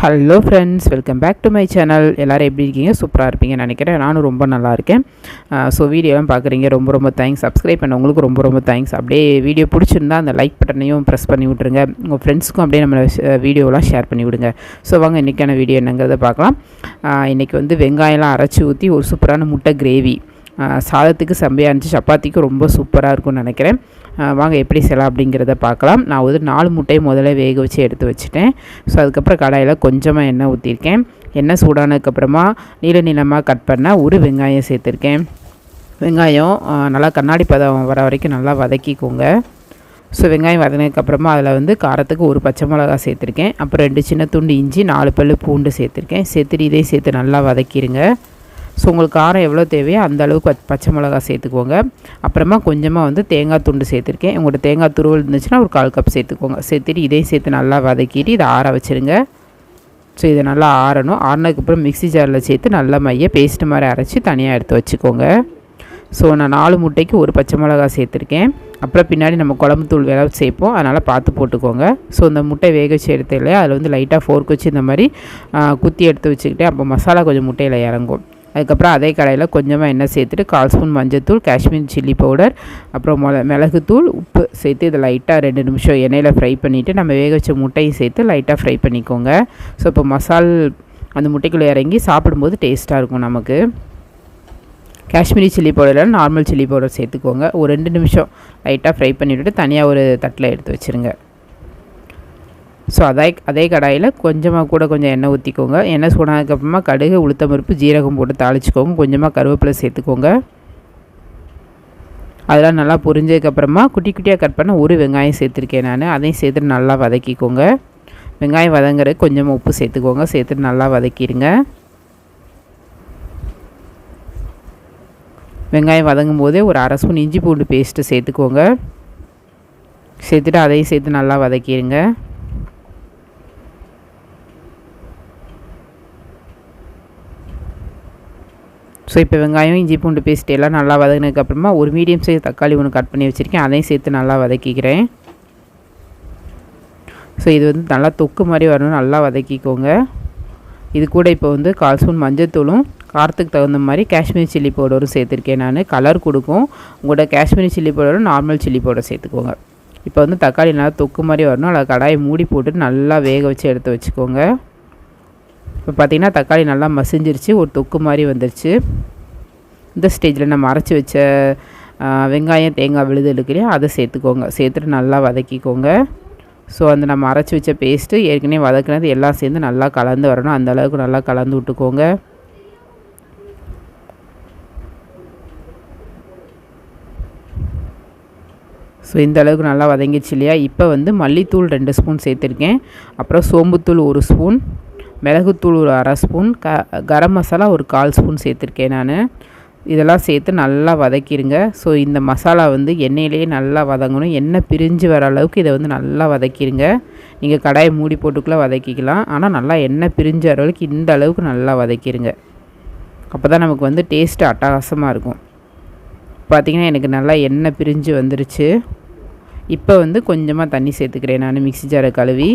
Hello friends welcome back to my channel எல்லோரும் எப்படி இருக்கீங்க? சூப்பராக இருப்பீங்கன்னு நினைக்கிறேன். நானும் ரொம்ப நல்லா இருக்கேன். ஸோ வீடியோலாம் பார்க்குறீங்க. ரொம்ப ரொம்ப தேங்க்ஸ் சப்ஸ்கிரைப் பண்ண உங்களுக்கு ரொம்ப ரொம்ப தேங்க்ஸ் அப்படியே வீடியோ பிடிச்சிருந்தா அந்த லைக் பட்டனையும் ப்ரெஸ் பண்ணி விட்ருங்க உங்கள் ஃப்ரெண்ட்ஸ்க்கும் அப்படியே நம்ம வீடியோலாம் ஷேர் பண்ணி விடுங்க. ஸோ வாங்க இன்றைக்கான வீடியோ என்னங்கிறத பார்க்கலாம். இன்றைக்கி வந்து வெங்காயம்லாம் அரைச்சி ஊற்றி ஒரு சூப்பரான முட்டை கிரேவி சாதத்துக்கு செம்மையாக இருந்துச்சு. சப்பாத்திக்கு ரொம்ப சூப்பராக இருக்கும்னு நினைக்கிறேன். வாங்க எப்படி செய்யலாம் அப்படிங்கிறத பார்க்கலாம். நான் ஒரு நாலு முட்டையை முதல்ல வேக வச்சு எடுத்து வச்சுட்டேன். ஸோ அதுக்கப்புறம் கடாயில் கொஞ்சமாக எண்ணெய் ஊற்றிருக்கேன் எண்ணெய் சூடானதுக்கப்புறமா நீல நீளமாக கட் பண்ணால் ஒரு வெங்காயம் சேர்த்துருக்கேன். வெங்காயம் நல்லா கண்ணாடி பதம் வர வரைக்கும் நல்லா வதக்கிக்கோங்க. ஸோ வெங்காயம் வதங்கினதுக்கப்புறமா அதில் வந்து காரத்துக்கு ஒரு பச்சை மிளகா சேர்த்துருக்கேன். அப்புறம் ரெண்டு சின்ன துண்டு இஞ்சி நாலு பல் பூண்டு சேர்த்துருக்கேன். சேர்த்துட்டு இதையும் சேர்த்து நல்லா வதக்கிடுங்க ஸோ உங்களுக்கு காரம் எவ்வளோ தேவையோ அந்த அளவுக்கு பச்சை மிளகா சேர்த்துக்கோங்க. அப்புறமா கொஞ்சமாக வந்து தேங்காய் துண்டு சேர்த்துருக்கேன். உங்கள்கிட்ட தேங்காய் துருவல் இருந்துச்சுன்னா ஒரு கால் கப் சேர்த்துக்கோங்க. சேர்த்துட்டு இதையும் சேர்த்து நல்லா வதக்கிட்டு இதை ஆற வச்சுருங்க. ஸோ இதை நல்லா ஆறணும். ஆறினதுக்கப்புறம் மிக்சி ஜாரில் சேர்த்து நல்லா மைய பேஸ்ட்டு மாதிரி அரைச்சி தனியாக எடுத்து வச்சுக்கோங்க. ஸோ நான் நாலு முட்டைக்கு ஒரு பச்சை மிளகா சேர்த்துருக்கேன். அப்புறம் பின்னாடி நம்ம குழம்பு தூள் வேலை சேர்ப்போம். அதனால் பார்த்து போட்டுக்கோங்க. ஸோ இந்த முட்டை வேக வச்சு எடுத்து இல்லையா? அதில் வந்து லைட்டாக ஃபோர்க் வச்சு இந்த மாதிரி குத்தி எடுத்து வச்சுக்கிட்டே அப்போ மசாலா கொஞ்சம் முட்டையில் இறங்கும். அதுக்கப்புறம் அதே கடையில் கொஞ்சமாக எண்ணெய் சேர்த்துட்டு கால் ஸ்பூன் மஞ்சத்தூள் காஷ்மீர் சில்லி பவுடர் அப்புறம் மிள மிளகுத்தூள் உப்பு சேர்த்து இதை லைட்டாக ரெண்டு நிமிஷம் எண்ணெயில் ஃப்ரை பண்ணிவிட்டு நம்ம வேக வச்ச முட்டையும் சேர்த்து லைட்டாக ஃப்ரை பண்ணிக்கோங்க. ஸோ இப்போ மசால் அந்த முட்டைக்குள்ளே இறங்கி சாப்பிடும்போது டேஸ்ட்டாக இருக்கும் நமக்கு. காஷ்மீரி சில்லி பவுடரில் நார்மல் சில்லி பவுடர் சேர்த்துக்கோங்க. ஒரு ரெண்டு நிமிஷம் லைட்டாக ஃப்ரை பண்ணிவிட்டு தனியாக ஒரு தட்டில் எடுத்து வச்சுருங்க. ஸோ அதே அதே கடாயில் கொஞ்சமாக கூட கொஞ்சம் எண்ணெய் ஊற்றிக்கோங்க எண்ணெய் சூடானதுக்கப்புறமா கடுகு உளுத்தம் பருப்பு ஜீரகம் போட்டு தாளிச்சிக்கோங்க. கொஞ்சமாக கருவேப்பிலை சேர்த்துக்கோங்க. அதெல்லாம் நல்லா புரிஞ்சதுக்கப்புறமா குட்டி குட்டியாக கட் பண்ண ஒரு வெங்காயம் சேர்த்துருக்கேன் நான். அதையும் சேர்த்துட்டு நல்லா வதக்கிக்கோங்க. வெங்காயம் வதங்குற கொஞ்சமாக உப்பு சேர்த்துக்கோங்க. சேர்த்துட்டு நல்லா வதக்கிடுங்க. வெங்காயம் வதங்கும் போதே ஒரு அரை ஸ்பூன் இஞ்சி பூண்டு பேஸ்ட்டு சேர்த்துக்கோங்க. சேர்த்துட்டு அதையும் சேர்த்து நல்லா வதக்கிடுங்க. ஸோ இப்போ வெங்காயம் இஞ்சி பூண்டு பேஸ்ட் எல்லாம் நல்லா வதங்கினதுக்கப்புறமா ஒரு மீடியம் சைஸ் தக்காளி ஒன்று கட் பண்ணி வச்சுருக்கேன். அதையும் சேர்த்து நல்லா வதக்கிக்கிறேன். ஸோ இது வந்து நல்லா தொக்கு மாதிரி வரணும். நல்லா வதக்கிக்கோங்க. இது கூட இப்போ வந்து கால் ஸ்பூன் மஞ்சத்தூளும் காரத்துக்கு தகுந்த மாதிரி காஷ்மீர் சில்லி பவுடரும் சேர்த்துருக்கேன் நான். கலர் கொடுக்கும். உங்களோட காஷ்மீரி சில்லி பவுடரும் நார்மல் சில்லி பவுடர் சேர்த்துக்கோங்க. இப்போ வந்து தக்காளி நல்லா தொக்கு மாதிரி வரணும். அதை கடாயை மூடி போட்டு நல்லா வேக வச்சு எடுத்து வச்சுக்கோங்க. இப்போ பார்த்திங்கன்னா தக்காளி நல்லா மசிஞ்சிருச்சு ஒரு தொக்கு மாதிரி வந்துருச்சு. இந்த ஸ்டேஜில் நம்ம அரைச்சி வச்ச வெங்காயம் தேங்காய் விழுது எடுக்கலையோ அதை சேர்த்துக்கோங்க. சேர்த்துட்டு நல்லா வதக்கிக்கோங்க. ஸோ அந்த நம்ம அரைச்சி வச்ச பேஸ்ட்டு ஏற்கனவே வதக்குனது எல்லாம் சேர்ந்து நல்லா கலந்து வரணும். அந்த அளவுக்கு நல்லா கலந்து விட்டுக்கோங்க. ஸோ இந்த அளவுக்கு நல்லா வதங்கிடுச்சு இல்லையா. இப்போ வந்து மல்லித்தூள் ரெண்டு ஸ்பூன் சேர்த்துருக்கேன். அப்புறம் சோம்புத்தூள் ஒரு ஸ்பூன். மிளகுத்தூள் ஒரு அரை ஸ்பூன் க கரம் மசாலா ஒரு கால் ஸ்பூன் சேர்த்துருக்கேன் நான். இதெல்லாம் சேர்த்து நல்லா வதக்கிடுங்க ஸோ இந்த மசாலா வந்து எண்ணெயிலேயே நல்லா வதங்கணும். எண்ணெய் பிரிஞ்சு வர அளவுக்கு இதை வந்து நல்லா வதக்கிடுங்க நீங்கள் கடாயை மூடி போட்டுக்குள்ளே வதக்கிக்கலாம். ஆனால் நல்லா எண்ணெய் பிரிஞ்சு வர அளவுக்கு இந்த அளவுக்கு நல்லா வதக்கிடுங்க அப்போ தான் நமக்கு வந்து டேஸ்ட்டு அட்டகாசமாக இருக்கும். பார்த்திங்கன்னா எனக்கு நல்லா எண்ணெய் பிரிஞ்சு வந்துருச்சு. இப்போ வந்து கொஞ்சமாக தண்ணி சேர்த்துக்கிறேன் நான் மிக்சி ஜாரை கழுவி.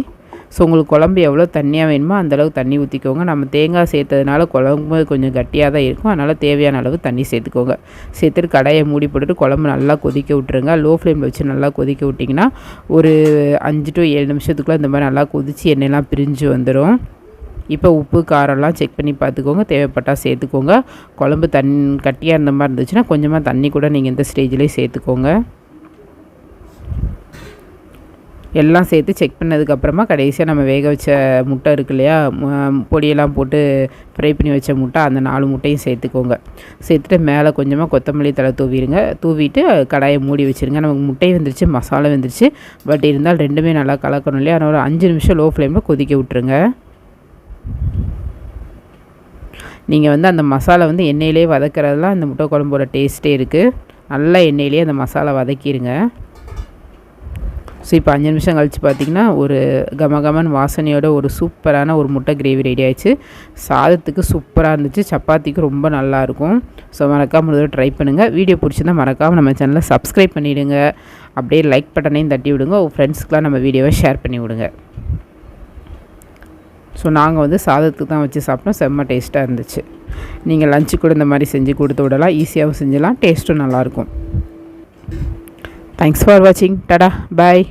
ஸோ உங்களுக்கு குழம்பு எவ்வளோ தண்ணியாக வேணுமோ அந்தளவு தண்ணி ஊற்றிக்கோங்க நம்ம தேங்காய் சேர்த்ததுனால குழம்பு கொஞ்சம் கட்டியாக தான் இருக்கும். அதனால் தேவையான அளவு தண்ணி சேர்த்துக்கோங்க. சேர்த்துட்டு கடையை மூடி போட்டுட்டு குழம்பு நல்லா கொதிக்க விட்டுருங்க. லோ ஃப்ளேமில் வச்சு நல்லா கொதிக்க விட்டிங்கன்னா ஒரு அஞ்சு டு ஏழு நிமிஷத்துக்குள்ளே இந்த மாதிரி நல்லா கொதித்து எண்ணெயெல்லாம் பிரிஞ்சு வந்துடும் இப்போ உப்பு காரம்லாம் செக் பண்ணி பார்த்துக்கோங்க. தேவைப்பட்டால் சேர்த்துக்கோங்க. குழம்பு தண்ணி கட்டியாக இருந்த மாதிரி இருந்துச்சுன்னா கொஞ்சமாக தண்ணி கூட நீங்கள் இந்த ஸ்டேஜ்லேயே சேர்த்துக்கோங்க. எல்லாம் சேர்த்து செக் பண்ணதுக்கப்புறமா கடைசியாக நம்ம வேக வச்ச முட்டை இருக்கு இல்லையா? பொடியெல்லாம் போட்டு ஃப்ரை பண்ணி வச்ச முட்டை அந்த நாலு முட்டையும் சேர்த்துக்கோங்க. சேர்த்துட்டு மேலே கொஞ்சமாக கொத்தமல்லி தலை தூவிடுங்க. தூவிட்டு கடாயை மூடி வச்சுருங்க. நமக்கு முட்டை வந்துருச்சு மசாலா வந்துருச்சு. பட் இருந்தால் ரெண்டுமே நல்லா கலக்கணும் இல்லையா? அதனால் ஒரு அஞ்சு நிமிஷம் லோ ஃப்ளேமில் கொதிக்க விட்டுருங்க. நீங்கள் வந்து அந்த மசாலா வந்து எண்ணெயிலே வதக்கிறதுலாம் அந்த முட்டை குழம்போட டேஸ்ட்டே இருக்குது நல்லா எண்ணெயிலே அந்த மசாலா வதக்கிடுங்க ஸோ இப்போ அஞ்சு நிமிஷம் கழித்து பார்த்திங்கன்னா ஒரு கமகமன் வாசனையோட ஒரு சூப்பரான ஒரு முட்டை கிரேவி ரெடி ஆயிடுச்சு. சாதத்துக்கு சூப்பராக இருந்துச்சு. சப்பாத்திக்கு ரொம்ப நல்லாயிருக்கும் ஸோ மறக்காமல் முதல்ல ட்ரை பண்ணுங்கள் வீடியோ பிடிச்சிருந்தால் மறக்காமல் நம்ம சேனலை சப்ஸ்கிரைப் பண்ணிவிடுங்க அப்படியே லைக் பட்டனையும் தட்டி விடுங்க. உங்கள் ஃப்ரெண்ட்ஸ்க்கெலாம் நம்ம வீடியோவை ஷேர் பண்ணி விடுங்க. ஸோ நாங்கள் வந்து சாதத்துக்கு தான் வச்சு சாப்பிட்டோம். செம்ம டேஸ்ட்டாக இருந்துச்சு. நீங்கள் லஞ்சு கூட இந்த மாதிரி செஞ்சு கொடுத்து விடலாம். ஈஸியாகவும் செஞ்சிடலாம் டேஸ்ட்டும் நல்லாயிருக்கும் தேங்க்ஸ் ஃபார் வாட்சிங் டடா பாய்